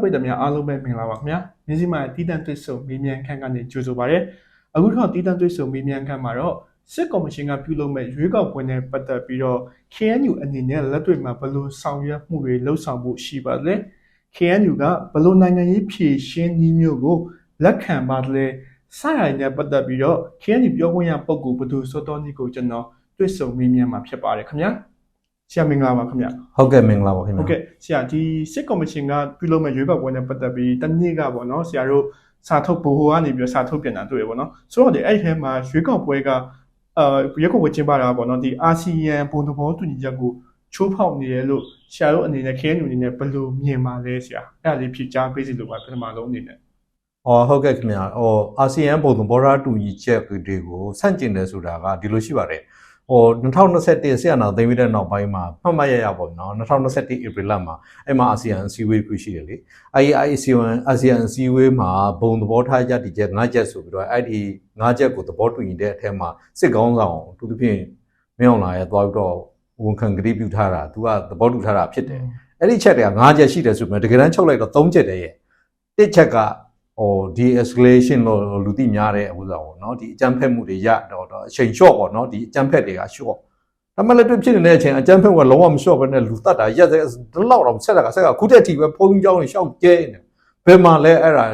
ပရိသတ်များအားလုံးပဲမင်္ဂလာပါခင်ဗျာမြင်းစီမာတီးတန့်တွေ့ဆုံမေးမြန်းခန်းကနေကြိုဆိုပါရစေအခုတော့တီးတန့်တွေ့ဆုံမေးမြန်းခန်းမှာတော့စစ်ကော်မရှင်ကပြုလုပ်မဲ့ရွေးကောက်ပွဲနဲ့ပတ်သက်ပြီးတော့ KNU အနေနဲ့လက်တွေ့မှာဘယ်လိုဆောင်ရွက်မှုတွေလှုပ်ဆောင်ဖို့ရှိပါလဲ KNU ကဘယ်လိုနိုင်ငံရေးဖြည့်ရှင်းနည်းမျိုးကိုလက်ခံပါလဲစရိုင်နဲ့ပတ်သက်ပြီးတော့ KNU ပြောခွင့်ရပုဂ္ဂိုလ်ဘသူစောတော်ကြီးကိုကျွန်တော်တွေ့ဆုံမေးမြန်းမှာဖြစ်ပါတယ်ခင်ဗျာ ဆရာမင်္ဂလာပါခင်ဗျာဟုတ်ကဲ့မင်္ဂလာပါခင်ဗျာဟုတ်ကဲ့ဆရာဒီစစ်ကော်မရှင်ကပြုလုပ်မဲ့ရွေးကောက်ပွဲနဲ့ပတ်သက်ပြီးတနေ့ကပေါ့နော်ဆရာတို့စာထုတ်ဘိုဟိုကနေပြီးတော့စာထုတ်ပြန်တာတွေ့ရပေါ့နော်ဆိုတော့ဒီအဲ့ဒီထဲမှာရွေးကောက်ပွဲကအာရွေးကောက်ပွဲကျင်းပတာပေါ့နော်ဒီအာဆီယံဘုံသဘောတူညီချက်ကိုချိုးဖောက်နေရလို့ဆရာတို့အနေနဲ့ KNU အနေနဲ့ဘယ်လိုမြင်ပါလဲဆရာအဲ့ဒါလေးဖြေကြားပေးစီလို့ပါပထမဆုံးအနေနဲ့ဟောဟုတ်ကဲ့ခင်ဗျာဟောအာဆီယံပုံသဘောထားတူညီချက်တွေကိုဆန့်ကျင်တယ်ဆိုတာကဒီလိုရှိပါတယ် ဟို2021ဆီယနာသိမ်းပြီးတဲ့နောက်ပိုင်းမှာမှတ်မှတ်ရရပေါ့နော်2021 April လမှာအဲ့မှာအာဆီယံအစည်းအဝေးခုရှိတယ်လေအဲ့ဒီအာဆီယံအာဆီယံအစည်းအဝေးမှာဘုံသဘောထားရတည်ချက်၅ချက်ဆိုပြီးတော့အဲ့ဒီ၅ချက်ကိုသဘောတူညီတဲ့အထက်မှာစစ်ကောင်းဆောင်သူတို့ဖြင့်မင်းအောင်လာရဲ့သွားပြီးတော့ဝန်ခံကတိပြုထားတာသူကသဘောတူထားတာဖြစ်တယ်အဲ့ဒီချက်တွေက၅ချက်ရှိတယ်ဆိုပေမဲ့တကယ်တမ်းချုပ်လိုက်တော့၃ချက်တည်းရဲ့တစ်ချက်က ဟိုဒီ escalation လို့လူသိများတဲ့ဥစ္စာပေါ့နော်ဒီအကြမ်းဖက်မှုတွေရတော့တော့အချိန် short ပေါ့နော်ဒီအကြမ်းဖက်တွေက short ဒါမှလည်းတွေ့ဖြစ်နေတဲ့အချိန်အကြမ်းဖက်ကလုံးဝမ short ဘဲနဲ့လူတတ်တာရက်ဒီလောက်တော့ဆက်တာကဆက်ကခုတက်တီပဲဖုံးကြောင်းရှောက်ကျဲနေဘယ်မှာလဲအဲ့ဒါ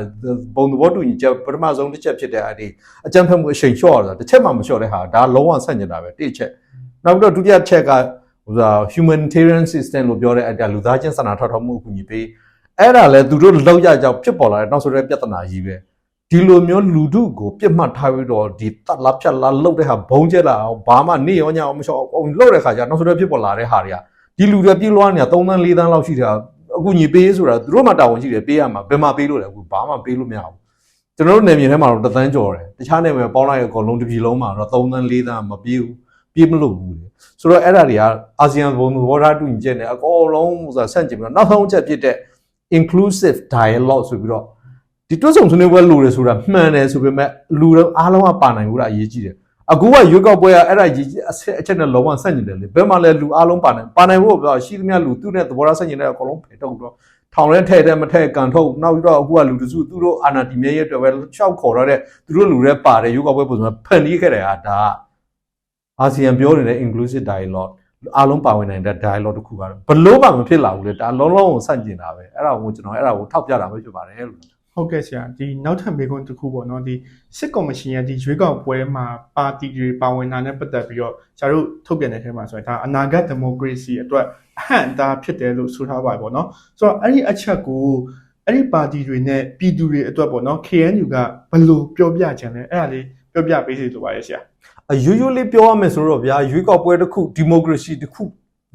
ဘုံသဘောတူညီချက်ပထမဆုံးတစ်ချက်ဖြစ်တဲ့အဲ့ဒီအကြမ်းဖက်မှုအချိန် short ဆိုတာတစ်ချက်မှမ short တဲ့ဟာဒါလုံးဝဆန့်ကျင်တာပဲတစ်ချက်နောက်ပြီးတော့ဒုတိယချက်ကဟိုစား humanitarian system လို့ပြောတဲ့အဲ့ဒါလူသားချင်းစာနာထောက်ထားမှုအကူအညီပေး အဲ့ဒါလဲသူတို့လောက်ရကြောင်ဖြစ်ပေါ်လာတဲ့နောက်ဆိုတဲ့ပြဿနာကြီးပဲဒီလိုမျိုးလူထုကိုပြစ်မှတ်ထားပြီးတော့ဒီတတ်လားဖြတ်လားလှုပ်တဲ့ဟာဘုံကျက်လာအောင်ဘာမှနေရောညအောင်မလျှော့အောင်လှုပ်တဲ့ခါကျနောက်ဆိုတဲ့ဖြစ်ပေါ်လာတဲ့ဟာတွေကဒီလူတွေပြေးလွှားနေတာ3တန်း4တန်းလောက်ရှိတာအကူအညီပေးဆိုတာသူတို့မှတာဝန်ရှိတယ်ပေးရမှာဘယ်မှာပေးလို့လဲအခုဘာမှပေးလို့မရဘူးကျွန်တော်တို့နယ်မြေထဲမှာတော့တသန်းကျော်တယ်တခြားနယ်မြေပေါင်းလိုက်အကုန်လုံးတစ်ပြည်လုံးမှာတော့3တန်း4တန်းမပြေဘူးပြေးမလို့ဘူးလေဆိုတော့အဲ့ဒါတွေကအာဆီယံဘုံသဘောထားတူညီချက်နဲ့အကုန်လုံးဆိုတာဆန့်ကျင်ပြီးတော့နောက်ဆုံးချက်ဖြစ်တဲ့ inclusive dialogue ဆိုပြီးတော့ဒီတွတ်ဆုံဆွေးနွေးပွဲလိုတယ်ဆိုတာမှန်တယ်ဆိုပေမဲ့လူတွေအားလုံးကပါနိုင်ဘူးလားအရေးကြီးတယ်အခုကရွေးကောက်ပွဲကအဲ့ဒါကြီးအချက်အချက်နဲ့လုံးဝဆန့်ကျင်တယ်လေဘယ်မှာလဲလူအားလုံးပါနိုင်ပါနိုင်ဖို့ပြောရှိသမျှလူသူ့နဲ့သဘောထားဆန့်ကျင်တဲ့အကုန်လုံးဖယ်ထုတ်တော့ထောင်ထဲထဲထဲမထဲကန်ထုတ်နောက်ပြီးတော့အခုကလူတစုသူတို့အာဏာတည်မြဲရဲ့အတွက်ပဲရှောက်ခေါ်ရတဲ့သူတို့လူတွေပါတယ်ရွေးကောက်ပွဲပုံစံဖန်တီးခဲ့တယ်ဟာဒါအာဆီယံပြောနေတဲ့ inclusive dialogue အားလုံးပါဝင်နိုင်တဲ့ dialogue တစ်ခုကတော့ဘလို့မှမဖြစ်လာဘူးလေဒါလုံးလုံးကိုဆန့်ကျင်တာပဲအဲ့ဒါကိုကျွန်တော်အဲ့ဒါကိုထောက်ပြတာပဲဖြစ်ပါတယ်လို့ဟုတ်ကဲ့ဆရာဒီနောက်ထပ်မေးခွန်းတစ်ခုပေါ့နော်ဒီစစ်ကော်မရှင်ရဲ့ဒီရွေးကောက်ပွဲမှာပါတီတွေပါဝင်တာနဲ့ပတ်သက်ပြီးတော့ဆရာတို့ထုတ်ပြန်တဲ့ထဲမှာဆိုရင်ဒါအနာဂတ်ဒီမိုကရေစီအတွက်အဟန့်အတားဖြစ်တယ်လို့ဆိုထားပါတယ်ပေါ့နော်ဆိုတော့အဲ့ဒီအချက်ကိုအဲ့ဒီပါတီတွေနဲ့ပြည်သူတွေအတွက်ပေါ့နော် KNU ကဘယ်လိုပြောပြချင်လဲအဲ့ဒါလေးပြောပြပေးစီလိုပါရဲ့ဆရာ အယူယူလေးပြောရမယ်ဆိုတော့ဗျာရွေးကောက်ပွဲတစ်ခုဒီမိုကရေစီတစ်ခု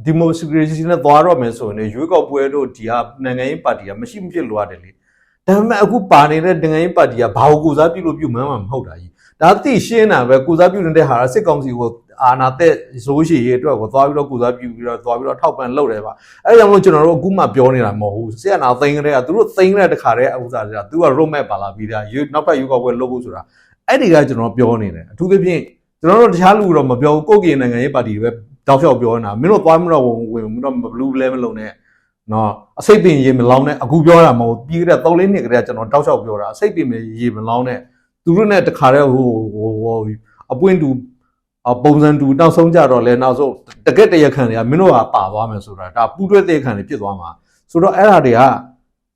ဒီမိုကရေစီနဲ့သွားတော့မယ်ဆိုရင်ရွေးကောက်ပွဲတို့ဒီဟာနိုင်ငံရေးပါတီကမရှိမဖြစ်လိုရတယ်လေဒါပေမဲ့အခုပါနေတဲ့နိုင်ငံရေးပါတီကဘာကိုကိုစားပြုလို့ပြုမှန်းမှမဟုတ်တာကြီးဒါသိရှင်းတာပဲကိုစားပြုနေတဲ့ဟာစစ်ကောင်စီကိုအာနာသက်ဇိုးရှည်ရေးအတွက်ကိုသွားပြီးတော့ကိုစားပြုပြီးတော့သွားပြီးတော့ထောက်ပံ့လုပ်တယ်ပါအဲဒါကြောင့်မို့ကျွန်တော်တို့အခုမှပြောနေတာမဟုတ်ဘူးစစ်အာဏာသိမ်းကြတဲ့ကသူတို့သိမ်းတဲ့တခါတည်းဥစားတွေကသူက road map ပါလာပြီးသားနောက်ထပ်ရွေးကောက်ပွဲလုပ်ဖို့ဆိုတာအဲ့ဒီကကျွန်တော်ပြောနေတယ်အထူးသဖြင့် ကျွန်တော်တို့တခြားလူတော့မပြောဘူးကိုယ့်ကင်နိုင်ငံရေးပါတီတွေပဲတောက်လျှောက်ပြောနေတာမင်းတို့သွားမတော့ဝင်မတော့ဘလူးလဲမလုံးနဲ့နော်အစိတ်ပင်ရေမလောင်းနဲ့အခုပြောတာမဟုတ်ပြီးခဲ့တဲ့3လေးနှစ်ကတည်းကကျွန်တော်တောက်လျှောက်ပြောတာအစိတ်ပင်ရေမလောင်းနဲ့သူတို့နဲ့တခါတည်းဟိုဟိုဟိုအပွင့်တူအပုံစံတူနောက်ဆုံးကြတော့လဲနောက်ဆုံးတကက်တရခံတွေကမင်းတို့ကပါသွားမယ်ဆိုတာဒါပူးတွဲတဲ့ခံတွေဖြစ်သွားမှာဆိုတော့အဲ့ဒါတွေက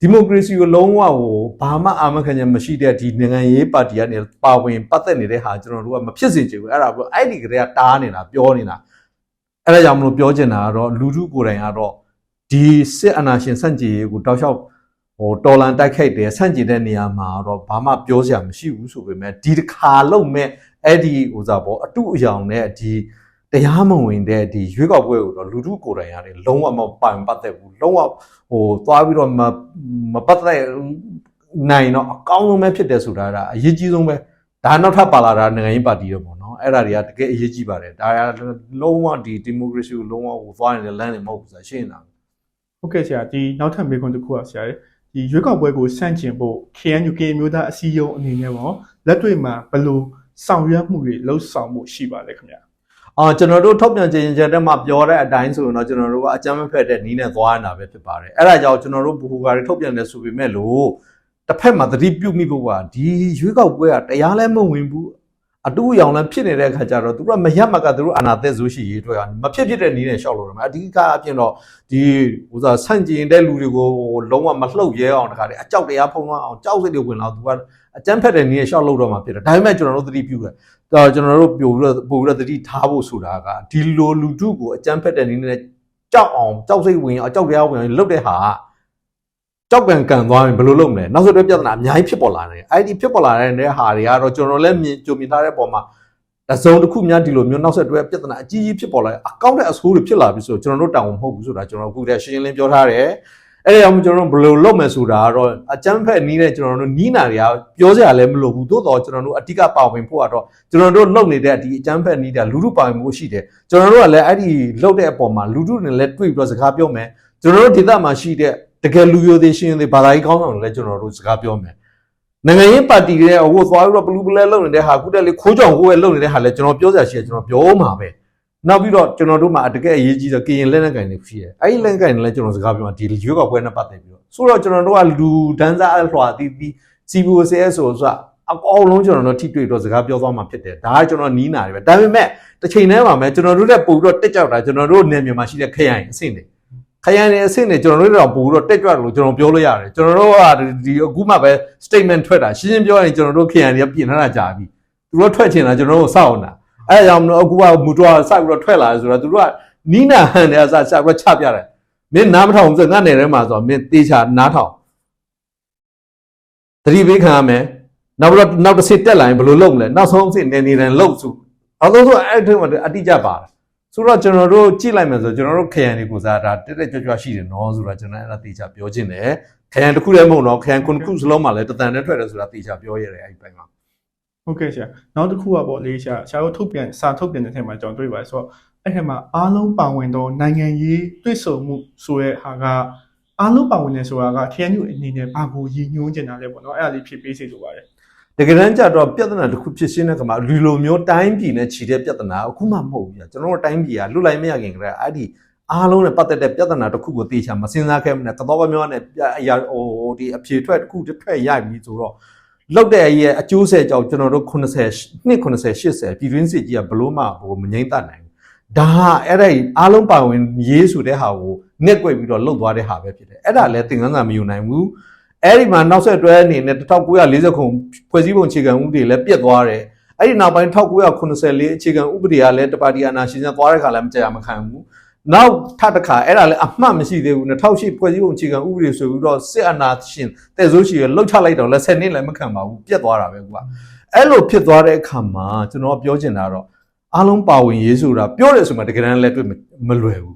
ဒီမိုကရေစီကိုလုံးဝဟိုဘာမှအာမခံချက်မရှိတဲ့ဒီနိုင်ငံရေးပါတီကနေပါဝင်ပတ်သက်နေတဲ့ဟာကျွန်တော်တို့ကမဖြစ်စေချင်ဘူးအဲ့ဒါပြောအဲ့ဒီကလေးကတားနေတာပြောနေတာအဲ့ဒါကြောင့်မလို့ပြောချင်တာကတော့လူထုကိုယ်တိုင်ကတော့ဒီစစ်အာဏာရှင်ဆန့်ကျင်ရေးကိုတောက်လျှောက်ဟိုတော်လန်တိုက်ခိုက်တယ်ဆန့်ကျင်တဲ့နေရာမှာတော့ဘာမှပြောစရာမရှိဘူးဆိုပေမဲ့ဒီတစ်ခါလုံးမဲ့အဲ့ဒီဟိုစားပေါ့အတုအယောင်နဲ့ဒီ တရားမဝင်တဲ့ဒီရွေးကောက်ပွဲကိုတော့လူထုကိုယ်တိုင်ရတယ်လုံးဝမပိုင်ပတ်သက်ဘူးလုံးဝဟိုသွားပြီးတော့မမပတ်သက်နိုင်တော့အကောင်းဆုံးပဲဖြစ်တယ်ဆိုတာကအရေးကြီးဆုံးပဲဒါနောက်ထပ်ပါလာတာနိုင်ငံရေးပါတီတော့ပေါ့နော်အဲ့ဒါတွေကတကယ်အရေးကြီးပါတယ်ဒါကလုံးဝဒီဒီမိုကရေစီကိုလုံးဝဟိုသွားနေတဲ့လမ်းတွေမဟုတ်ဘူးဆိုတာရှင်းနေတာဟုတ်ကဲ့ဆရာဒီနောက်ထပ်မေးခွန်းတစ်ခုอ่ะဆရာဒီရွေးကောက်ပွဲကိုစန့်ကျင်ဖို့ KNU ကမျိုးသားအစည်းအရုံးအနေနဲ့ပေါ့လက်တွေ့မှာဘယ်လိုဆောင်ရွက်မှုတွေလှုပ်ဆောင်မှုရှိပါလဲခင်ဗျာ အာကျွန်တော်တို့ထုတ်ပြန်ကြေညာချက်ထဲမှာပြောတဲ့အတိုင်းဆိုရင်တော့ကျွန်တော်တို့ကအကြမ်းမဖက်တဲ့နီးနဲ့သွားနေတာပဲဖြစ်ပါတယ်အဲ့ဒါကြောင့်ကျွန်တော်တို့ဘူဘူကာတွေထုတ်ပြန်တယ်ဆိုပေမဲ့လို့တစ်ဖက်မှာသတိပြုမိဖို့ကဒီရွေးကောက်ပွဲကတရားလဲမဝင်ဘူး အတူအယောင်လည်းဖြစ်နေတဲ့အခါကျတော့သူတို့ကမရမကသူတို့အနာသက်ဆိုရှိရေးအတွက်ကမဖြစ်ဖြစ်တဲ့နီးနဲ့ရှောက်လို့ရမှာအဓိကအပြင်တော့ဒီဥစားဆန့်ကျင်တဲ့လူတွေကိုလုံးဝမလှုပ်ရဲအောင်တခါတည်းအကြောက်တရားဖုံးသွားအောင်ကြောက်စိတ်တွေဝင်လာသူကအကြမ်းဖက်တဲ့နီးနဲ့ရှောက်လို့တော့မှာဖြစ်တယ်ဒါပေမဲ့ကျွန်တော်တို့သတိပြုတယ်တော့ကျွန်တော်တို့ပို့ပြီးတော့ပို့ပြီးတော့သတိထားဖို့ဆိုတာကဒီလိုလူထုကိုအကြမ်းဖက်တဲ့နီးနဲ့ကြောက်အောင်ကြောက်စိတ်ဝင်အောင်ကြောက်တရားဝင်အောင်လှုပ်တဲ့ဟာကြော က်ကန်ကန်သွားရင်ဘယ်လိုလုပ်မလဲနောက်ဆုံးတော့ပြဿနာအများကြီးဖြစ်ပေါ်လာတယ်အဲ့ဒီဖြစ်ပေါ်လာတဲ့ဟာတွေကတော့ကျွန်တော်လည်းမြင်ကြုံမြင်ထားတဲ့ပုံမှာတစုံတစ်ခုများဒီလိုမျိုးနောက်ဆက်တွဲပြဿနာအကြီးကြီးဖြစ်ပေါ်လာအကောင့်တဲ့အဆိုးတွေဖြစ်လာပြီဆိုတော့ကျွန်တော်တို့တောင်းမဟုတ်ဘူးဆိုတာကျွန်တော်အခုတည်းရှင်းရှင်းလင်းပြောထားတယ်အဲ့ဒါကြောင့်ကျွန်တော်တို့ဘယ်လိုလုပ်မယ်ဆိုတာကတော့အကြမ်းဖက်နီးတဲ့ကျွန်တော်တို့နီးနာတွေကပြောစရာလည်းမလိုဘူးသို့တော့ကျွန်တော်တို့အတိကပါဝင်ဖို့ကတော့ကျွန်တော်တို့လုပ်နေတဲ့ဒီအကြမ်းဖက်နီးတဲ့လူထုပါဝင်မှုရှိတယ်ကျွန်တော်တို့ကလည်းအဲ့ဒီလုပ်တဲ့အပေါ်မှာလူထုနဲ့လည်းတွေ့ပြီးတော့စကားပြောမယ်ကျွန်တော်တို့ဒေသမှာရှိတဲ့ တကယ်လူရိုသေရှင်တွေဘာသာရေးကောင်းဆောင်တွေလည်းကျွန်တော်တို့စကားပြောမယ်နိုင်ငံရေးပါတီတွေဟိုသွားပြီးတော့ဘလူးဘလဲလုပ်နေတဲ့ဟာခုတက်လေးခိုးကြောင်ဟိုးပဲလုပ်နေတဲ့ဟာလည်းကျွန်တော်ပြောစရာရှိတယ်ကျွန်တော်ပြောမှာပဲနောက်ပြီးတော့ကျွန်တော်တို့မှာတကယ်အရေးကြီးတော့ကရင်လက်နက်ကင်တွေရှိတယ်အဲ့ဒီလက်နက်ကင်တွေလည်းကျွန်တော်စကားပြောမှာဒီရွေးကောက်ပွဲနဲ့ပတ်သက်ပြီးတော့ဆိုတော့ကျွန်တော်တို့ကလူဒန်းစားအလွှာတီးတီး CBOCS ဆိုဆိုအကောင်လုံးကျွန်တော်တို့ထိတွေ့တော့စကားပြောသွားမှာဖြစ်တယ်ဒါကကျွန်တော်နီးနာတယ်ပဲဒါပေမဲ့တစ်ချိန်တည်းမှာပဲကျွန်တော်တို့တက်ပို့ပြီးတော့တက်ကြောက်တာကျွန်တော်တို့နေမြန်မာရှိတဲ့ခရိုင်အဆင့်တွေ ခရိုင်ရဲ့အဆင့်တွေကျွန်တော်တို့တော့ပို့ပြီးတော့တက်ကြွတယ်လို့ကျွန်တော်ပြောလို့ရတယ်ကျွန်တော်တို့ကဒီအခုမှပဲ statement ထွက်တာရှင်းရှင်းပြောရင်ကျွန်တော်တို့ခရိုင်တွေကပြင်ထားတာကြာပြီသူတို့ထွက်ချင်တာကျွန်တော်တို့စောင့်နေတာအဲဒါကြောင့်မလို့အခုကမူတော်စပြီးတော့ထွက်လာတယ်ဆိုတော့သူတို့ကနီးနာဟန်တယ်အစားစပြီးတော့ချပြတယ်မင်းနားမထောင်ဘူးဆိုငါနယ်ထဲမှာဆိုတော့မင်းတေချာနားထောင်သတိပေးခံရမယ်နောက်ပြီးတော့နောက်တစ်ဆင့်တက်လာရင်ဘယ်လိုလုပ်မလဲနောက်ဆုံးအဆင့်နေနေတန်လုပ်စုအောင်ဆုံးဆိုအဲ့ဒီမှာအတိအကျပါတယ် ဆိုတော့ကျွန်တော်တို့ကြည့်လိုက်မယ်ဆိုကျွန်တော်တို့ခရန်တွေကိုစားတာတက်တက်ကြွကြွရှိတယ်နော်ဆိုတော့ကျွန်တော်အဲ့ဒါတေချာပြောခြင်းတယ်ခရန်တစ်ခုတည်းမဟုတ်တော့ခရန်ခုနှစ်ခုစလုံးမှာလည်းတတန်နဲ့ထွက်တယ်ဆိုတာတေချာပြောရတယ်အဲ့ဒီပိုင်းမှာဟုတ်ကဲ့ဆရာနောက်တစ်ခုကပေါ့လေဆရာဆရာတို့ထုတ်ပြန်စာထုတ်ပြန်တဲ့ထဲမှာကျွန်တော်တွေ့ပါတယ်ဆိုတော့အဲ့ထဲမှာအားလုံးပါဝင်တော့နိုင်ငံရေးတွေ့ဆုံမှုဆိုတဲ့ဟာကအားလုံးပါဝင်နေဆိုတာက KNU အနေနဲ့ဘာကိုရည်ညွှန်းချင်တာလဲပေါ့နော်အဲ့ဒါလေးဖြည့်ပေးစေလိုပါတယ် တကယ်တမ်းကျတော့ပြဿနာတစ်ခုဖြစ်ရှင်းတဲ့ခါမှာလူလိုမျိုးတိုင်းပြည်နဲ့ခြိတဲ့ပြဿနာအခုမှမဟုတ်ဘူးကြာကျွန်တော်တို့တိုင်းပြည်ကလွတ်လိုက်မရခင်ကတည်းကအဲ့ဒီအားလုံးနဲ့ပတ်သက်တဲ့ပြဿနာတစ်ခုကိုတေချာမစင်စားခဲ့မနဲ့ကတော့မျိုးနဲ့အရာဟိုဒီအဖြေထွက်တစ်ခုတစ်ဖက်ရိုက်ပြီးဆိုတော့လောက်တဲ့အရေးအကျိုးဆက်ကြောင့်ကျွန်တော်တို့80နှစ်80 80ပြည်တွင်းစစ်ကြီးကဘလို့မှဟိုမငိမ့်တတ်နိုင်ဘူးဒါဟာအဲ့ဒါအားလုံးပါဝင်ရေးဆိုတဲ့ဟာကိုငက်ွက်ပြီးတော့လှုပ်သွားတဲ့ဟာပဲဖြစ်တယ်အဲ့ဒါလည်းသင်ခန်းစာမယူနိုင်ဘူး အဲ့ဒီမှာနောက်ဆက်တွဲအနေနဲ့1940ခုဖွဲ့စည်းပုံအခြေခံဥပဒေလည်းပြတ်သွားတယ်အဲ့ဒီနောက်ပိုင်း1984အခြေခံဥပဒေကလည်းတပါတီအာဏာရှင်စံသွားတဲ့ခါလည်းမကြရမခံဘူးနောက်ထပ်တစ်ခါအဲ့ဒါလည်းအမှတ်မရှိသေးဘူး2008ဖွဲ့စည်းပုံအခြေခံဥပဒေဆိုပြီးတော့စစ်အာဏာရှင်တဲ့ဆိုရှိရလှုပ်ချလိုက်တော့လည်း10နှစ်လည်းမခံပါဘူးပြတ်သွားတာပဲကွာအဲ့လိုဖြစ်သွားတဲ့အခါမှာကျွန်တော်ပြောချင်တာတော့အားလုံးပါဝင်ရေးဆိုတာပြောတယ်ဆိုမှတကယ်တမ်းလည်းတွေ့မလွယ်ဘူး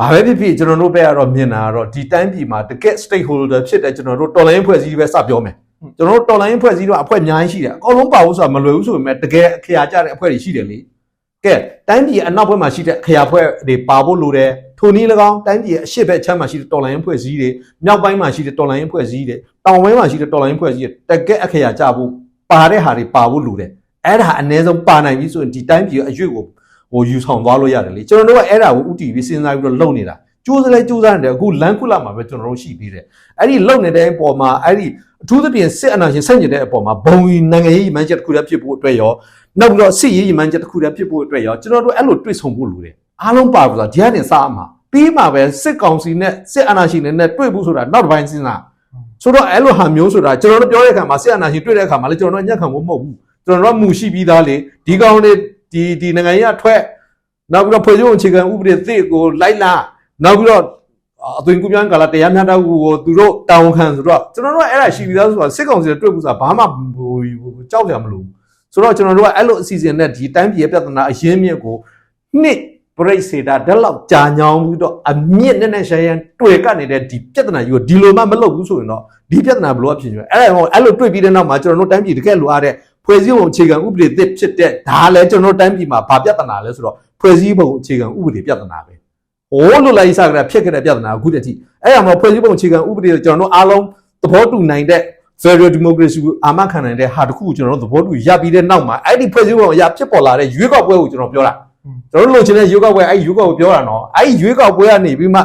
ဘာပဲဖြစ်ဖြစ်ကျွန်တော်တို့ဘက်ကတော့မြင်တာကတော့ဒီတိုင်းပြည်မှာတကယ် stakeholder ဖြစ်တဲ့ကျွန်တော်တို့တော်လိုင်းဖွဲ့စည်းပဲစပြောမယ်ကျွန်တော်တို့တော်လိုင်းဖွဲ့စည်းတော့အဖွဲ့အများကြီးရှိတယ်အကောင်လုံးပါဖို့ဆိုတာမလွယ်ဘူးဆိုပေမဲ့တကယ်အခရာကျတဲ့အဖွဲ့တွေရှိတယ်လေကဲတိုင်းပြည်အနောက်ဘက်မှာရှိတဲ့အခရာဖွဲ့တွေပါဖို့လိုတယ်ထိုနည်း၎င်းတိုင်းပြည်အရှေ့ဘက်အချမ်းမှာရှိတဲ့တော်လိုင်းဖွဲ့စည်းတွေမြောက်ပိုင်းမှာရှိတဲ့တော်လိုင်းဖွဲ့စည်းတွေတောင်ပိုင်းမှာရှိတဲ့တော်လိုင်းဖွဲ့စည်းတွေတကယ်အခရာကျဖို့ပါတဲ့ဟာတွေပါဖို့လိုတယ်အဲ့ဒါအ ਨੇ ဆုံးပါနိုင်ပြီဆိုရင်ဒီတိုင်းပြည်အရွေ့ကို ဟိုယူဆောင်သွားလို့ရတယ်လေကျွန်တော်တို့ကအဲ့ဒါကိုဥတီပြီးစဉ်းစားပြီးတော့လုပ်နေတာကျိုးစလဲကျိုးစားနေတယ်အခုလမ်းခုလာမှာပဲကျွန်တော်တို့ရှိသေးတယ်အဲ့ဒီလုံနေတဲ့အပေါ်မှာအဲ့ဒီအထူးသဖြင့်စစ်အာဏာရှင်ဆန့်ကျင်တဲ့အပေါ်မှာဘုံကြီးနိုင်ငံရေးရည်မှန်းချက်တစ်ခုတည်းဖြစ်ဖို့အတွက်ရောနောက်ပြီးတော့စစ်ရေးရည်မှန်းချက်တစ်ခုတည်းဖြစ်ဖို့အတွက်ရောကျွန်တော်တို့အဲ့လိုတွေ့ဆုံဖို့လိုတယ်အားလုံးပါဘူးဆိုတာဒီကနေစအမှာပြီးမှပဲစစ်ကောင်စီနဲ့စစ်အာဏာရှင်တွေနဲ့တွေ့ဖို့ဆိုတာနောက်တစ်ပိုင်းစဉ်းစားဆိုတော့အဲ့လိုဟာမျိုးဆိုတာကျွန်တော်တို့ပြောတဲ့အခါမှာစစ်အာဏာရှင်တွေ့တဲ့အခါမှာလည်းကျွန်တော်တို့ညက်ခံဖို့မဟုတ်ဘူးကျွန်တော်တို့ကမူရှိပြီးသားလေဒီကောင်တွေ ဒီဒီနိုင်ငံရေးအထွက်နောက်ပြီးတော့ဖွဲ့စည်းပုံအခြေခံဥပဒေသစ်ကိုလိုက်လာနောက်ပြီးတော့အသွင်ကူးပြောင်းကာလတရားမျှတမှုကိုသူတို့တာဝန်ခံဆိုတော့ကျွန်တော်တို့ကအဲ့ဒါရှိပြီးသားဆိုတော့စစ်ကောင်စီနဲ့တွေ့ဖို့ဆိုတာဘာမှဟိုကြောက်ကြမလို့ဆိုတော့ကျွန်တော်တို့ကအဲ့လိုအစီအစဉ်နဲ့ဒီတိုင်းပြည်ရဲ့ပြဿနာအရင်းမြစ်ကိုနှစ်ပြိစေတာတက်လောက်ကြာညောင်းပြီးတော့အမြင့်နဲ့နဲ့ရှမ်းရန်တွေ့ကနေတဲ့ဒီပြဿနာကြီးကိုဒီလိုမှမလုပ်ဘူးဆိုရင်တော့ဒီပြဿနာဘယ်လိုဖြစ်ညွှဲအဲ့ဒါဟိုအဲ့လိုတွေ့ပြီးတဲ့နောက်မှာကျွန်တော်တို့တိုင်းပြည်တကယ်လိုအားတဲ့ ဖွဲ့စည်းပုံအခြေခံဥပဒေသစ်ဖြစ်တဲ့ဒါလည်းကျွန်တော်တို့တိုင်းပြည်မှာဘာပြဿနာလဲဆိုတော့ဖွဲ့စည်းပုံအခြေခံဥပဒေပြဿနာပဲဟိုးလို့လိုက်စားကြတာဖြစ်ခဲ့တဲ့ပြဿနာအခုတည်းကအဲ့ဒါမှဖွဲ့စည်းပုံအခြေခံဥပဒေကျွန်တော်တို့အားလုံးသဘောတူနိုင်တဲ့ Federal Democracy ကိုအာမခံနိုင်တဲ့ဟာတစ်ခုကိုကျွန်တော်တို့သဘောတူရပြီးတဲ့နောက်မှာအဲ့ဒီဖွဲ့စည်းပုံအရာဖြစ်ပေါ်လာတဲ့ရွေးကောက်ပွဲကိုကျွန်တော်ပြောတာကျွန်တော်တို့လိုချင်တဲ့ရွေးကောက်ပွဲအဲ့ဒီရွေးကောက်ပွဲပြောတာနော်အဲ့ဒီရွေးကောက်ပွဲကနေပြီးမှ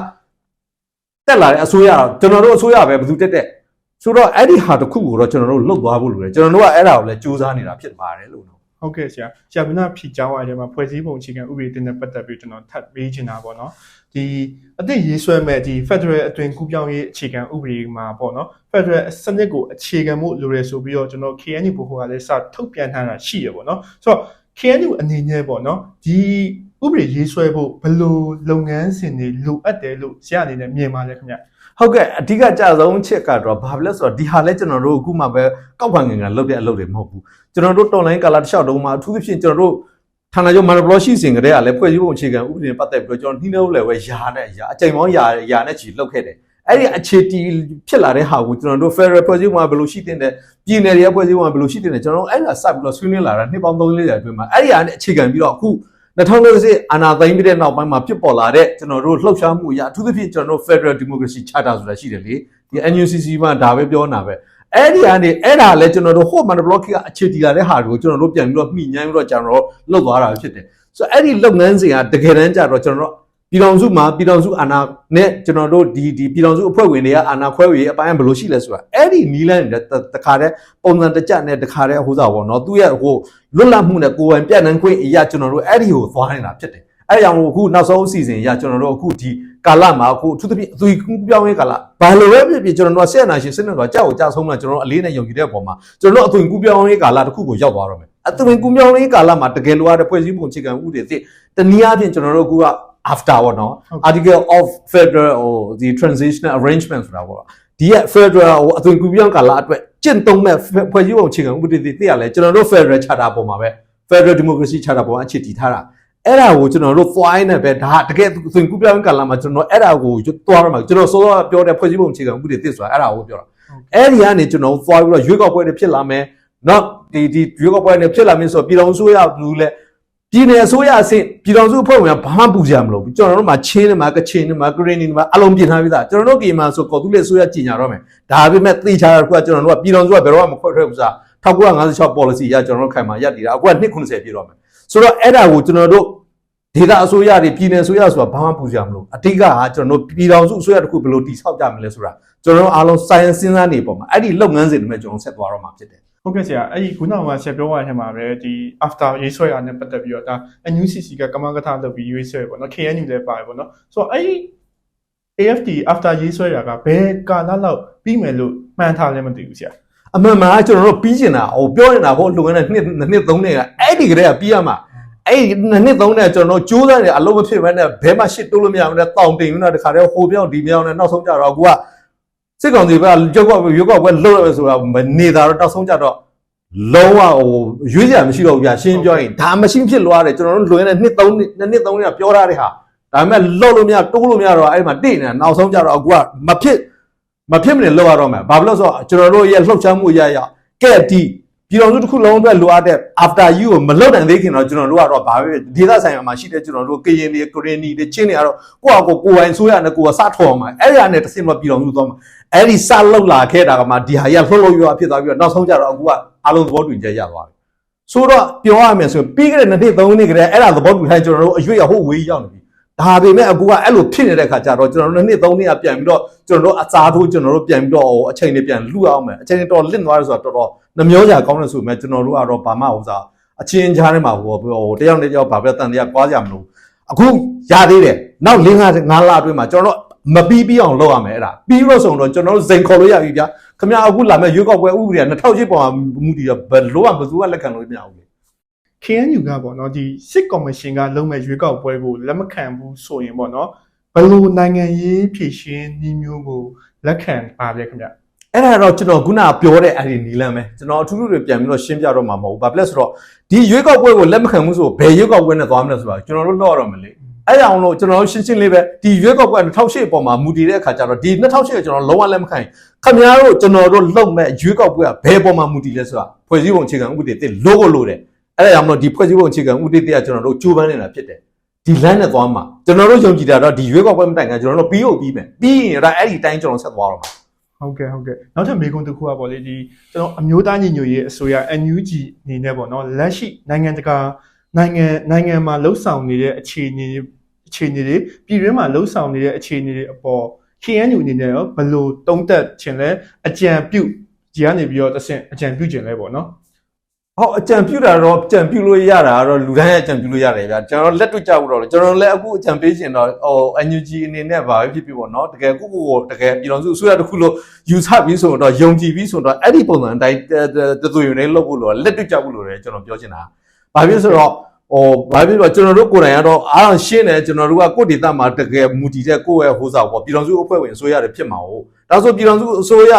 တက်လာတဲ့အစိုးရကျွန်တော်တို့အစိုးရပဲဘယ်သူတက်တက် ဆိုတော့အဲ့ဒီဟာတစ်ခုကိုတော့ကျွန်တော်တို့လှုပ်သွားဖို့လိုတယ်ကျွန်တော်တို့ကအဲ့ဒါကိုလည်းစူးစမ်းနေတာဖြစ်ပါတယ်လို့နော်ဟုတ်ကဲ့ဆရာဆရာကနာဖြီချောင်းရတဲ့မှာဖွဲ့စည်းပုံအခြေခံဥပဒေတင်တဲ့ပတ်သက်ပြီးကျွန်တော်ထပ်ပေးချင်တာပေါ့နော်ဒီအသစ်ရေးဆွဲမဲ့ဒီ Federal အတွင်ကူးပြောင်းရေးအခြေခံဥပဒေမှာပေါ့နော် Federal စနစ်ကိုအခြေခံမှုလိုရဆိုပြီးတော့ကျွန်တော် KNU ဘိုဟိုကလည်းစထုတ်ပြန်ထားတာရှိရပေါ့နော်ဆိုတော့ KNU အနေနဲ့ပေါ့နော်ဒီဥပဒေရေးဆွဲဖို့ဘယ်လိုလုပ်ငန်းစဉ်တွေလိုအပ်တယ်လို့ဆရာအနေနဲ့မြင်ပါလဲခင်ဗျ ဟုတ်ကဲ့အဓိကကြဆုံးချက်ကတော့ဘာဖြစ်လဲဆိုတော့ဒီဟာလဲကျွန်တော်တို့အခုမှပဲကောက်ခံငင်ကလုပ်တဲ့အလုပ်တွေမဟုတ်ဘူးကျွန်တော်တို့တော်လိုင်းကာလာတစ်လျှောက်တုံးမှာအထူးသဖြင့်ကျွန်တော်တို့ဌာနချုပ်မန်ဘလော့ရှိစဉ်ကတည်းကလည်းဖွဲ့စည်းပုံအခြေခံဥပဒေနဲ့ပတ်သက်ပြီးတော့ကျွန်တော်နှီးနှေးလည်းပဲယာနဲ့ယာအကြိမ်ပေါင်းယာယာနဲ့ချီလုပ်ခဲ့တယ်အဲ့ဒီအခြေတီဖြစ်လာတဲ့ဟာကိုကျွန်တော်တို့ Federal ဖွဲ့စည်းပုံကဘယ်လိုရှိတင်တယ်ပြည်နယ်တွေဖွဲ့စည်းပုံကဘယ်လိုရှိတင်တယ်ကျွန်တော်တို့အဲ့ဒါစပ်ပြီးတော့ဆွေးနွေးလာတာနှစ်ပေါင်း3-4ရာအတွင်းမှာအဲ့ဒီဟာနဲ့အခြေခံပြီးတော့အခု 2020အာဏာသိမ်းပြီးတဲ့နောက်ပိုင်းမှာဖြစ်ပေါ်လာတဲ့ကျွန်တော်တို့လှုပ်ရှားမှုအရာအထူးသဖြင့်ကျွန်တော်တို့ Federal Democracy Charter ဆိုတာရှိတယ်လေဒီ NUCC မှာဒါပဲပြောနေတာပဲအဲ့ဒီကနေအဲ့ဒါလည်းကျွန်တော်တို့ဟိုမန်ဘလော့ကအခြေတည်လာတဲ့ဟာကိုကျွန်တော်တို့ပြန်ပြီးတော့မှီညမ်းပြီးတော့ကျွန်တော်တို့လှုပ်သွားတာဖြစ်တယ်ဆိုတော့အဲ့ဒီလုပ်ငန်းစဉ်ကတကယ်တမ်းကျတော့ကျွန်တော်တို့ ပြည်တော်စုမှာပြည်တော်စုအာဏာနဲ့ကျွန်တော်တို့ဒီဒီပြည်တော်စုအဖွဲ့ဝင်တွေကအာဏာခွဲဝေရေးအပိုင်းဘယ်လိုရှိလဲဆိုတာအဲ့ဒီနီးလန်းတဲ့တခါတည်းပုံစံတကြနဲ့တခါတည်းဟိုစားပေါ့နော်သူရဲ့ဟိုလွတ်လပ်မှုနဲ့ကိုယ်ပိုင်ပြန့်နှံ့ခွင့်အရာကျွန်တော်တို့အဲ့ဒီကိုသွားနေတာဖြစ်တယ်အဲ့ကြောင့်အခုနောက်ဆုံးအစီအစဉ်အရကျွန်တော်တို့အခုဒီကာလမှာအခုအထူးသဖြင့်အသွင်ကူးပြောင်းရေးကာလဘာလို့ပဲဖြစ်ဖြစ်ကျွန်တော်တို့ဆက်အနာရှင်စနစ်ကကြောက်ကိုကြောက်ဆုံးမှကျွန်တော်တို့အလေးနဲ့ယုံကြည်တဲ့အပေါ်မှာကျွန်တော်တို့အသွင်ကူးပြောင်းရေးကာလတစ်ခုကိုရောက်သွားတော့မယ်အသွင်ကူးပြောင်းရေးကာလမှာတကယ်လိုအပ်တဲ့ဖွဲ့စည်းပုံအခြေခံဥပဒေသစ်တနည်းအားဖြင့်ကျွန်တော်တို့အခုက after ပေါ့နော် article of federal ဟိုဒီ transitional arrangement ဆိုတာပေါ့ဒီက federal ဟိုအသွင်ကူးပြောင်းကာလအတွက်ကျင့်သုံးမဲ့ဖွဲ့စည်းပုံအခြေခံဥပဒေသစ်သိရလဲကျွန်တော်တို့ federal charter ပုံမှာပဲ federal democracy charter ပုံအခြေတည်ထားတာအဲ့ဒါကိုကျွန်တော်တို့ file နဲ့ပဲဒါတကယ်သွင်ကူးပြောင်းကာလမှာကျွန်တော်အဲ့ဒါကိုသွားရမှာကျွန်တော်စောစောပြောတဲ့ဖွဲ့စည်းပုံအခြေခံဥပဒေသစ်ဆိုတာအဲ့ဒါကိုပြောတာအဲ့ဒီကနေကျွန်တော် file ပြီးတော့ရွေးကောက်ပွဲတွေဖြစ်လာမယ်နော်ဒီဒီရွေးကောက်ပွဲတွေဖြစ်လာမယ်ဆိုတော့ပြည်တော်စုရဘူးလဲ ပြည်နယ်အစိုးရအဆင့်ပြည်တော်စုအဖွဲ့ဝင်ကဘာမှပူကြမလို့ကျွန်တော်တို့မှာချင်းတွေမှာကချင်တွေမှာဂရင်းတွေမှာအလုံးပြင်ထားပြီးသားကျွန်တော်တို့ကီမှာဆိုကော်တူးလက်အစိုးရကြီးညာတော့မယ်ဒါပေမဲ့သိချာတော့ကကျွန်တော်တို့ကပြည်တော်စုကဘယ်တော့မှမခွဲထွက်ဘူးစား1956 policy ရကျွန်တော်တို့ခိုင်မှာရပ်တည်တာအခုက290ပြည့်တော့မယ်ဆိုတော့အဲ့ဒါကိုကျွန်တော်တို့ဒေတာအစိုးရတွေပြည်နယ်အစိုးရဆိုတာဘာမှပူကြမလို့အတိတ်ကကျွန်တော်တို့ပြည်တော်စုအစိုးရတခုဘယ်လိုတည်ဆောက်ကြမလဲဆိုတာကျွန်တော်တို့အားလုံး science စဉ်းစားနေပုံမှာအဲ့ဒီလုပ်ငန်းစဉ်တွေမဲ့ကျွန်တော်ဆက်သွားတော့မှာဖြစ်တယ် ဟုတ်ကဲ့ဆရာအဲ့ဒီခုနကဆရာပြောရတဲ့မှာပဲဒီ after ရေးဆွဲရတဲ့ပတ်သက်ပြီးတော့ဒါ NUCC ကကမကထလုပ်ပြီးရေးဆွဲပေါ့နော် KNU လည်းပါတယ်ပေါ့နော်ဆိုတော့အဲ့ဒီ AFT after ရေးဆွဲရကဘယ်ကာလလောက်ပြီးမယ်လို့မှန်းထားလဲမသိဘူးဆရာအမှန်မှန်ကကျွန်တော်တို့ပြီးကျင်တာဟိုပြောနေတာဟိုလုပ်ငန်းနဲ့နှစ်နှစ်သုံးနှစ်ကအဲ့ဒီကလေးကပြီးရမှာအဲ့ဒီနှစ်သုံးနှစ်ကျွန်တော်တို့ကြိုးစားနေအလုပ်မဖြစ်ဘဲနဲ့ဘဲမှရှစ်တိုးလို့မရဘူးနဲ့တောင်တင်ယူနေတာတခါတည်းဟိုပြောင်းဒီပြောင်းနဲ့နောက်ဆုံးကြတော့ကိုက စစ်ကောင်စီဘက်ကကြောက်ကောက်ရွေးကောက်ပွဲလုပ်ရဆိုတာမနေတာတော့နောက်ဆုံးကြတော့လုံးဝဟိုရွေးစရာမရှိတော့ဘူးဗျာရှင်းပြောရင်ဒါမရှိဖြစ်လို့ရတယ်ကျွန်တော်တို့လွင်တဲ့နှစ်သုံးနှစ်နှစ်သုံးနှစ်ပြောထားတဲ့ဟာဒါပေမဲ့လှုပ်လို့မရတိုးလို့မရတော့အဲ့ဒီမှာတိနေတာနောက်ဆုံးကြတော့အခုကမဖြစ်မဖြစ်မနေလောက်ရတော့မယ်ဘာဖြစ်လို့ဆိုတော့ကျွန်တော်တို့ရဲ့လှုပ်ရှားမှုရရကဲ့တီ ပြည်တော်စုတစ်ခုလုံးအတွက်လိုအပ်တဲ့ after you ကိုမလုပ်နိုင်သေးခင်တော့ကျွန်တော်တို့ကတော့ဘာပဲဒေသဆိုင်ရာမှာရှိတဲ့ကျွန်တော်တို့ကရင်တွေကရင်တွေတွေချင်းတွေကတော့ကိုယ့်အကိုကိုယ်ပိုင်ဆိုးရနဲ့ကိုယ်ကစထော်အောင်မှာအဲ့ဒီကနေတစ်စင်တော့ပြည်တော်စုသွားမှာအဲ့ဒီစလောက်လာခဲ့တာကမှဒီဟာရလှုပ်လို့ရဖြစ်သွားပြီးတော့နောက်ဆုံးကြတော့အခုကအလုံးသဘောတူညီချက်ရသွားပြီဆိုတော့ပြောရမယ်ဆိုရင်ပြီးခဲ့တဲ့နှစ်နှစ်သုံးနှစ်ကတည်းကအဲ့ဒါသဘောတူထားကျွန်တော်တို့အရွေ့ရဟိုဝေးရောက်နေပြီ ဒါပေမဲ့အခုကအဲ့လိုဖြစ်နေတဲ့ခါကျတော့ကျွန်တော်တို့နှစ်သုံးနှစ်ကပြန်ပြီးတော့ကျွန်တော်တို့အစားထိုးကျွန်တော်တို့ပြန်ပြီးတော့အချိန်တွေပြန်လူအောင်မယ်အချိန်တွေတော့လင့်သွားတယ်ဆိုတော့တော်တော်နှမျောကြကောင်းတယ်ဆိုပေမဲ့ကျွန်တော်တို့ကတော့ဘာမှဥစားအချင်းချားထဲမှာဟိုဟိုတယောက်နဲ့တယောက်ဘာပဲတန်တရားကွာကြမလို့အခုရသေးတယ်နောက်၄၅၅လအတွင်းမှာကျွန်တော်တို့မပြီးပြီးအောင်လုပ်ရမယ်အဲ့ဒါပြီးတော့ဆိုတော့ကျွန်တော်တို့စိန်ခေါ်လို့ရပြီဗျာခင်ဗျာအခုလာမဲ့ရွေးကောက်ပွဲဥပဒေက2008ပေါ်မှာမူတည်တော့ဘယ်လိုမှဘယ်သူကလက်ခံလို့မရဘူးလေ KNU ကပေါ့နော်ဒီစစ်ကော်မရှင်ကလုံးမဲ့ရွေးကောက်ပွဲကိုလက်မခံဘူးဆိုရင်ပေါ့နော်ဘယ်လိုနိုင်ငံရေးဖြည့်ရှင်ဤမျိုးကိုလက်ခံပါလဲခင်ဗျအဲ့ဒါတော့ကျွန်တော်ခုနကပြောတဲ့အဲ့ဒီနီလန်ပဲကျွန်တော်အထူးထူးတွေပြန်ပြီးတော့ရှင်းပြတော့မှာမဟုတ်ဘူး။ဘာဖြစ်လဲဆိုတော့ဒီရွေးကောက်ပွဲကိုလက်မခံဘူးဆိုဘယ်ရွေးကောက်ပွဲနဲ့သွားမလဲဆိုတာကျွန်တော်တို့လောက်ရတော့မလဲ။အဲ့ဒါအောင်လို့ကျွန်တော်တို့ရှင်းရှင်းလေးပဲဒီရွေးကောက်ပွဲ2008ပေါ်မှာမူတည်တဲ့အခါကျတော့ဒီ2008ကိုကျွန်တော်လုံးဝလက်မခံရင်ခင်ဗျားတို့ကျွန်တော်တို့လုံမဲ့ရွေးကောက်ပွဲကဘယ်ပေါ်မှာမူတည်လဲဆိုတာဖွဲ့စည်းပုံအခြေခံဥပဒေတစ်လို့ကိုလို့တယ်။ အဲ့ဒါကြောင့်မလို့ဒီဖွဲ့စည်းပုံအခြေခံဥပဒေတစ်ကကျွန်တော်တို့ကြိုးပမ်းနေတာဖြစ်တယ်။ဒီ line နဲ့သွားမှာကျွန်တော်တို့ယုံကြည်တာတော့ဒီရွေးကောက်ပွဲမတိုင်ခင်ကျွန်တော်တို့ပြီးဟုတ်ပြီးမယ်။ပြီးရင်အဲ့အဲ့ဒီတိုင်းကျွန်တော်ဆက်သွားတော့မှာဟုတ်ကဲ့ဟုတ်ကဲ့နောက်ထပ်မေးခွန်းတစ်ခုကပေါ့လေဒီကျွန်တော်အမျိုးသားညီညွတ်ရေးအစိုးရ NUG အနေနဲ့ပေါ့နော်လက်ရှိနိုင်ငံတကာနိုင်ငံနိုင်ငံမှာလှုပ်ဆောင်နေတဲ့အခြေအနေတွေအခြေအနေတွေပြည်တွင်းမှာလှုပ်ဆောင်နေတဲ့အခြေအနေတွေအပေါ် KNU အနေနဲ့ရောဘယ်လိုတုံးသက်ခြင်းလဲအကြံပြုဒီကနေပြီးတော့တစ်ဆင့်အကြံပြုခြင်းလဲပေါ့နော် ဟောအကြံပြုတာတော့အကြံပြုလို့ရတာကတော့လူတိုင်းအကြံပြုလို့ရတယ်ဗျာကျွန်တော်လက်တွေ့ကြဖို့တော့ကျွန်တော်လည်းအခုအကြံပေးရှင်တော့ဟို NUG အနေနဲ့ဗာပဲဖြစ်ဖြစ်ပေါ့နော်တကယ်ကိုကိုကိုတကယ်ပြည်တော်စုအစိုးရတစ်ခုလို့ယူဆပြီးဆိုတော့ယုံကြည်ပြီးဆိုတော့အဲ့ဒီပုံစံအတိုင်းတသွေနေလုပ်ဖို့လို့လက်တွေ့ကြဖို့လို့လည်းကျွန်တော်ပြောချင်တာဗာဖြစ်ဆိုတော့ဟိုဘာဖြစ်လို့ကျွန်တော်တို့ကိုယ်တိုင်ကတော့အားအောင်ရှင်းတယ်ကျွန်တော်တို့ကကိုယ့်ဒေသမှာတကယ်မူတည်တဲ့ကိုယ့်ရဲ့ဟိုစားပေါ့ပြည်တော်စုအဖွဲ့ဝင်အစိုးရတွေဖြစ်မှာဟုတ်ဒါဆိုပြည်တော်စုအစိုးရ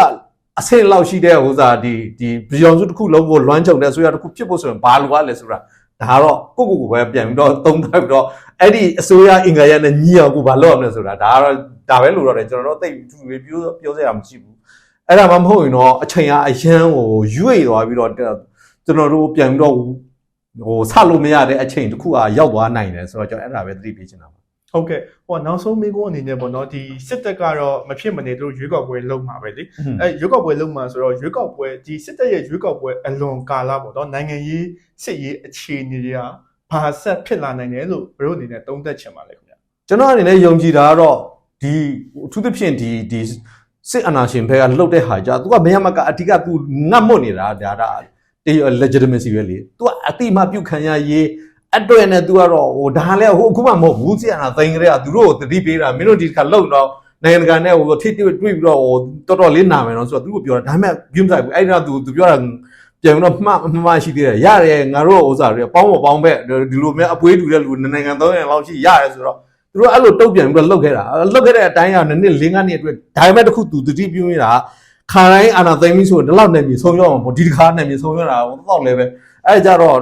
အဆင့်လောက်ရှိတဲ့ဟိုစားဒီဒီပြည်တော်စုတစ်ခုလုံးကိုလွမ်းချုံတဲ့အစိုးရတစ်ခုဖြစ်ဖို့ဆိုရင်ဘာလိုရလဲဆိုတာဒါကတော့ကိုယ့်ကိုယ်ကိုပဲပြန်ပြီးတော့သုံးသပ်ပြီးတော့အဲ့ဒီအစိုးရအင်္ဂါရပ်နဲ့ညီအောင်ကိုဘာလုပ်ရမလဲဆိုတာဒါကတော့ဒါပဲလို့တော့တယ်ကျွန်တော်တို့သိသူတွေပြောပြောစရာမရှိဘူးအဲ့ဒါမှမဟုတ်ရင်တော့အချိန်ကအရန်ကိုရွေ့သွားပြီးတော့ကျွန်တော်တို့ပြန်ပြီးတော့ဟိုဆလို့မရတဲ့အချိန်တစ်ခုอ่ะရောက်သွားနိုင်တယ်ဆိုတော့ကျွန်တော်အဲ့ဒါပဲသတိပေးချင်တာပါ ဟုတ်ကဲ့ဟိုနောက်ဆုံးမိကုန်းအနေနဲ့ပေါ့နော်ဒီစစ်တပ်ကတော့မဖြစ်မနေသူတို့ရွေးကောက်ပွဲလုပ်မှာပဲလေအဲရွေးကောက်ပွဲလုပ်မှာဆိုတော့ရွေးကောက်ပွဲဒီစစ်တပ်ရဲ့ရွေးကောက်ပွဲအလွန်ကာလပေါ့နော်နိုင်ငံရေးစစ်ရေးအခြေအနေတွေကဘာဆက်ဖြစ်လာနိုင်တယ်လို့ဘယ်လိုအနေနဲ့သုံးသပ်ချင်ပါလဲခင်ဗျာကျွန်တော်အနေနဲ့ယုံကြည်တာကတော့ဒီအထူးသဖြင့်ဒီဒီစစ်အာဏာရှင်ဘက်ကလှုပ်တဲ့ဟာကြသူကမရမကအဓိကသူငတ်မွတ်နေတာဒါဒါတေ legitimacy ပဲလေသူကအတိမပြုတ်ခံရရေး အတွက်နဲ့သူကတော့ဟိုဒါလည်းဟိုအခုမှမဟုတ်ဘူးစစ်အာဏာသိမ်းကြတဲ့ကသူတို့ကိုတတိပေးတာမင်းတို့ဒီခါလှုပ်တော့နိုင်ငံတကာနဲ့ဟိုထိတွေ့တွေ့ပြီးတော့ဟိုတော်တော်လေးနာမယ်နော်ဆိုတော့သူတို့ပြောတာဒါပေမဲ့ပြုံးဆိုင်ဘူးအဲ့ဒါသူသူပြောတာပြန်ပြီးတော့မှမှမရှိသေးတယ်ရတယ်ငါတို့ဥစ္စာတွေပေါင်းမပေါင်းပဲဒီလိုမျိုးအပွေးတူတဲ့လူနိုင်ငံသုံးနိုင်ငံလောက်ရှိရတယ်ဆိုတော့သူတို့အဲ့လိုတုတ်ပြန်ပြီးတော့လှုပ်ခဲ့တာလှုပ်ခဲ့တဲ့အတိုင်းကနည်းနည်း၄၅နှစ်အတွက်ဒါပေမဲ့တစ်ခုသူတတိပြုံးနေတာခါတိုင်းအာနာသိမ့်ပြီးဆိုရင်ဒီလောက်နေပြီဆုံးရောက်မှာပေါ့ဒီတစ်ခါနေပြီဆုံးရောက်တာတော့လည်းပဲအဲ့ကြတော့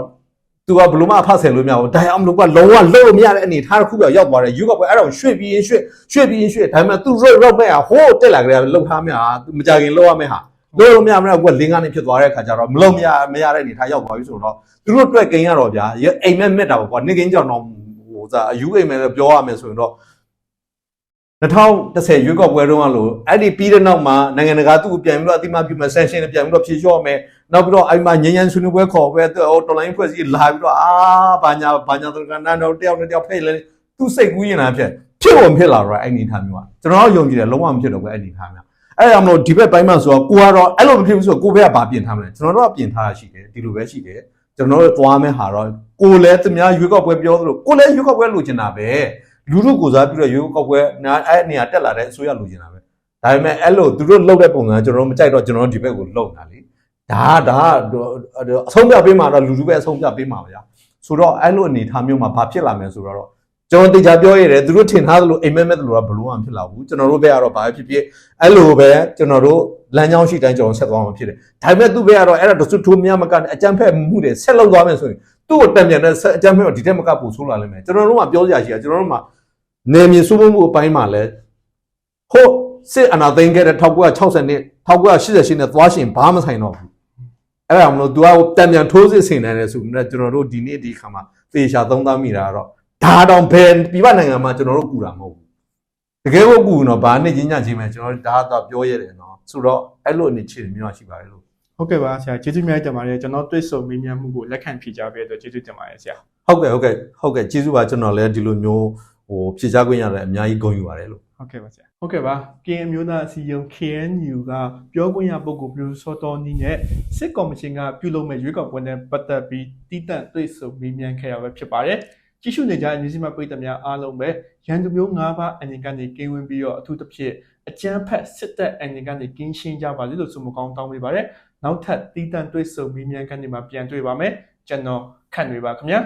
သူကဘလို့မှအဖတ်ဆယ်လို့မရဘူးဒါအောင်မလို့ကလုံးဝလှုပ်လို့မရတဲ့အနေထားတစ်ခုပြောရောက်သွားတယ်ယူကပွဲအဲ့တော့ရွှေ့ပြီးရင်ရွှေ့ရွှေ့ပြီးရင်ရွှေ့ဒါပေမဲ့သူရုပ်ရုပ်မဲ့ဟာဟိုးတက်လာကြတယ်လှုပ်ထားမြဟာသူမကြခင်လှုပ်ရမယ့်ဟာလှုပ်လို့မရမလားက၄၅နှစ်ဖြစ်သွားတဲ့ခါကျတော့မလုံမရမရတဲ့အနေထားရောက်သွားပြီဆိုတော့သူတို့တွေ့ကိန်းရတော့ဗျာအိမ်မက်မက်တာပေါ့ကွာနေကိန်းကြောင်တော့ဟိုစားအယူအိမ်မယ်ပြောရမယ်ဆိုရင်တော့2010ရွေးကောက်ပွဲတုန်းကလို့အဲ့ဒီပြီးတဲ့နောက်မှာနိုင်ငံတကာသူ့ကိုပြန်ပြီးတော့အတိမပြုမယ်ဆန်ရှင်တွေပြန်ပြီးတော့ဖြေလျှော့မယ် နောက်ပြီးတော့အဲ့မှာညဉ့်ညဉ့်ဆွေးနွေးပွဲခေါ်ပဲဟိုတော်လိုင်းဖွဲ့စည်းလာပြီးတော့အာဘာညာဘာညာတော့ကနန်းတော့တယောက်နဲ့တယောက်ဖိတ်လဲသူ့စိတ်ကူးရင်လာဖြစ်ဖြစ်ဝင်ဖြစ်လာတော့အဲ့ဒီအနေထားမျိုးကကျွန်တော်တို့ယုံကြည်တယ်လုံးဝမဖြစ်တော့ဘူးအဲ့ဒီအနေထားမျိုးအဲ့ဒါမလို့ဒီဘက်ပိုင်းမှာဆိုတော့ကိုကတော့အဲ့လိုမဖြစ်ဘူးဆိုတော့ကိုဘက်ကဘာပြင်ထားမလဲကျွန်တော်တို့ကပြင်ထားတာရှိတယ်ဒီလိုပဲရှိတယ်ကျွန်တော်တို့သွားမယ်ဟာတော့ကိုလည်းသူများရွေးကောက်ပွဲပြောသလိုကိုလည်းရွေးကောက်ပွဲလိုချင်တာပဲလူတို့ကိုစားပြီးတော့ရွေးကောက်ပွဲနာအဲ့နေရာတက်လာတဲ့အစိုးရလိုချင်တာပဲဒါပေမဲ့အဲ့လိုသူတို့လှုပ်တဲ့ပုံစံကျွန်တော်တို့မကြိုက်တော့ကျွန်တော်တို့ဒီဘက်ကိုလှုပ်တာလေ ဒါဒါအဆုံးပြပေးမှာတော့လူလူပဲအဆုံးပြပေးမှာဗျာဆိုတော့အဲ့လိုအနေထားမျိုးမှာဘာဖြစ်လာမလဲဆိုတော့ကျွန်တော်တေချာပြောရတယ်သူတို့ထင်ထားသလိုအိမ်မက်မက်သလိုကဘလို့မှဖြစ်လာဘူးကျွန်တော်တို့ဘက်ကတော့ဘာဖြစ်ဖြစ်အဲ့လိုပဲကျွန်တော်တို့လမ်းကြောင်းရှိတိုင်းကျွန်တော်ဆက်သွားမှာဖြစ်တယ်ဒါပေမဲ့သူ့ဘက်ကတော့အဲ့ဒါတစွထိုးမြမကနေအကြမ်းဖက်မှုတွေဆက်လုပ်သွားမယ်ဆိုရင်သူ့ကိုတံပြန်တဲ့ဆက်အကြမ်းဖက်တော့ဒီတက်မကပို့ဆိုးလာလိမ့်မယ်ကျွန်တော်တို့ကပြောစရာရှိတာကျွန်တော်တို့ကနေမြေစိုးမိုးမှုအပိုင်းမှာလဲဟိုစစ်အနာသိမ်းခဲ့တဲ့1960နှစ်1988နဲ့သွားရှင်ဘာမှမဆိုင်တော့ဘူး အဲ့ဒါမလို့ तू ကတံပြန်ထိုးစစ်ဆင်နေတယ်ဆိုပြီးတော့ကျွန်တော်တို့ဒီနေ့ဒီခါမှာသေချာသုံးသပ်မိတာကတော့ဒါတော့ဘယ်ပြပနိုင်ငံမှာကျွန်တော်တို့ကူတာမဟုတ်ဘူးတကယ်ကိုကူတော့ဘာနဲ့ချင်းညချင်းပဲကျွန်တော်တို့ဒါတော့ပြောရတယ်နော်ဆိုတော့အဲ့လိုအနေချေမျိုးရှိပါတယ်လို့ဟုတ်ကဲ့ပါဆရာကျေးဇူးများတင်ပါတယ်ကျွန်တော်တွေ့ဆုံမေးမြန်းမှုကိုလက်ခံဖြေကြားပေးတဲ့အတွက်ကျေးဇူးတင်ပါတယ်ဆရာဟုတ်ကဲ့ဟုတ်ကဲ့ဟုတ်ကဲ့ကျေးဇူးပါကျွန်တော်လည်းဒီလိုမျိုး ဟိုဖြေချခွင့်ရတယ်အများကြီးဂုဏ်ယူပါတယ်လို့ဟုတ်ကဲ့ပါဆရာဟုတ်ကဲ့ပါ KN မျိုးသားအစည်းအရုံး KNU ကပြောခွင့်ရပုဂ္ဂိုလ်ပြူစောတော်နီးနဲ့စစ်ကော်မရှင်ကပြုလုပ်မဲ့ရွေးကောက်ပွဲနဲ့ပတ်သက်ပြီးတီးတန့်တွေ့ဆုံမေးမြန်းခဲ့ရပဲဖြစ်ပါတယ်ကြည့်ရှုနေကြတဲ့မျိုးစိမပရိသတ်များအားလုံးပဲရန်သူမျိုး၅ပါးအနေကနေကင်းဝင်းပြီးတော့အထူးသဖြင့်အကြမ်းဖက်စစ်တပ်အနေကနေကင်းရှင်းကြပါလိမ့်လို့ဆုမကောင်းတောင်းပေးပါတယ်နောက်ထပ်တီးတန့်တွေ့ဆုံမေးမြန်းခန်းတွေမှာပြန်တွေ့ပါမယ်ကျွန်တော်ခန့်နေပါခင်ဗျာ